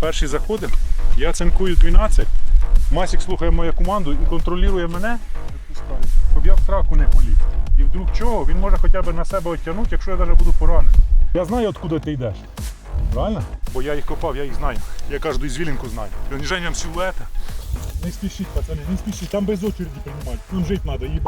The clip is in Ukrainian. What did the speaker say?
Перший заходимо, я цинкую 12. Масік слухає мою команду і контролює мене, щоб я в траку не поліз. І вдруг чого, він може хоча б на себе оттягнути, якщо я навіть буду поранений. Я знаю, откуда ти йдеш. Правильно? Бо я їх копав, я їх знаю. Я кожну звілінку знаю. Приниженням силуета. Не спішіть, пацани, не спішіть, там без очереді приймають. Тут жити треба, їба.